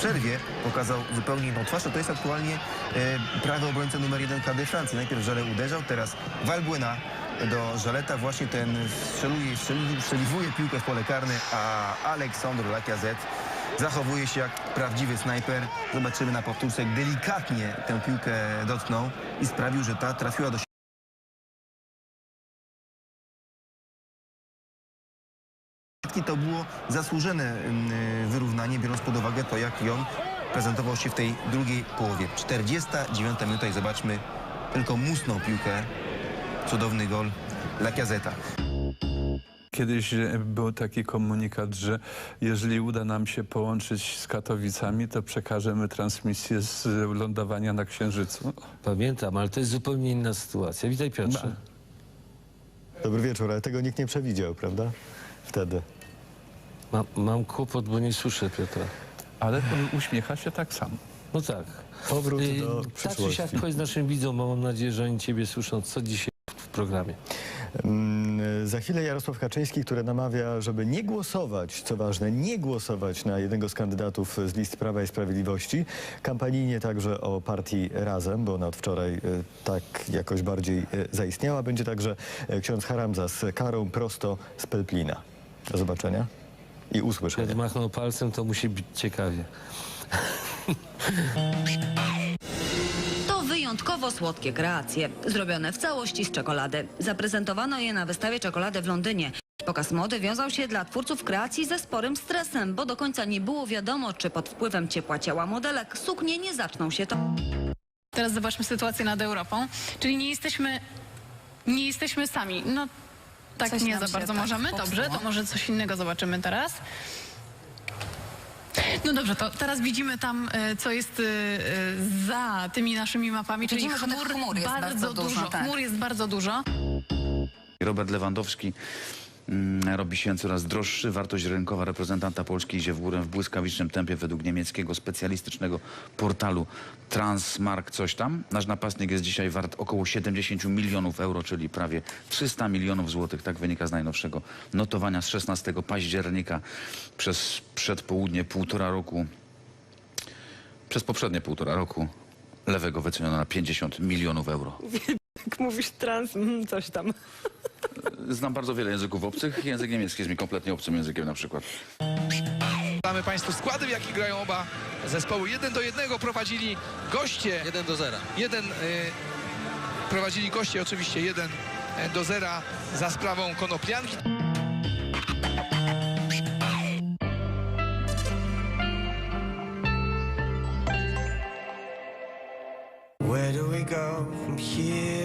przerwie pokazał zupełnie inną twarz, to jest aktualnie e, prawy obrońca numer jeden KD Francji. Najpierw Żele uderzał, teraz Valbuena do Żaleta właśnie ten strzeluje, strzeli, strzeliwuje piłkę w pole karne, a Aleksandr Lacazette zachowuje się jak prawdziwy snajper. Zobaczymy na powtórce, delikatnie tę piłkę dotknął i sprawił, że ta trafiła do siatki. To było zasłużone mm, wyrównanie, biorąc pod uwagę to, jak Jon prezentował się w tej drugiej połowie. 49 minuta i zobaczmy tylko musnął piłkę. Cudowny gol Lacazeta. Kiedyś e, był taki komunikat, że jeżeli uda nam się połączyć z Katowicami, to przekażemy transmisję z lądowania na Księżycu. Pamiętam, ale to jest zupełnie inna sytuacja. Witaj Piotrze. Dobry wieczór, ale tego nikt nie przewidział, prawda? Wtedy. Ma, mam kłopot, bo nie słyszę Piotra. Ale uśmiecha się tak samo. No tak. Powrót Y, do Tak czy przyszłości. siak powiedz naszym widzom, bo mam nadzieję, że oni ciebie słyszą, co dzisiaj w programie. Mm, Za chwilę Jarosław Kaczyński, który namawia, żeby nie głosować, co ważne, nie głosować na jednego z kandydatów z list Prawa i Sprawiedliwości. Kampanijnie także o partii Razem, bo ona od wczoraj e, tak jakoś bardziej e, zaistniała. Będzie także ksiądz Haramza z karą prosto z Pelplina. Do zobaczenia i usłyszenia. Jak machnął palcem, to musi być ciekawie. To wyjątkowo słodkie kreacje, zrobione w całości z czekolady. Zaprezentowano je na wystawie czekolady w Londynie. Pokaz mody wiązał się dla twórców kreacji ze sporym stresem, bo do końca nie było wiadomo, czy pod wpływem ciepła ciała modelek suknie nie zaczną się to. Teraz zobaczmy sytuację nad Europą. Czyli nie jesteśmy, nie jesteśmy sami. No tak Coś nie za bardzo tak możemy. Dobrze, popsuło. to może coś innego zobaczymy teraz. No dobrze, to teraz widzimy tam, e, co jest e, e, za tymi naszymi mapami, czyli Widzimy, chmur, chmur jest bardzo dużo, tak. Chmur jest bardzo dużo. Robert Lewandowski robi się coraz droższy. Wartość rynkowa reprezentanta Polski idzie w górę w błyskawicznym tempie według niemieckiego specjalistycznego portalu Transmark coś tam. Nasz napastnik jest dzisiaj wart około 70 milionów euro, czyli prawie 300 milionów złotych. Tak wynika z najnowszego notowania z 16 października przez przedpołudnie półtora roku. Przez poprzednie półtora roku lewego wyceniono na 50 milionów euro. Jak mówisz trans, mm, coś tam. Znam bardzo wiele języków obcych. Język niemiecki jest mi kompletnie obcym językiem na przykład. Znamy Państwu składy, w jakich grają oba zespoły. 1 do 1 prowadzili goście. 1 do 0. Jeden, y, prowadzili goście oczywiście 1 do 0 za sprawą Konoplianki. Where do we go from here?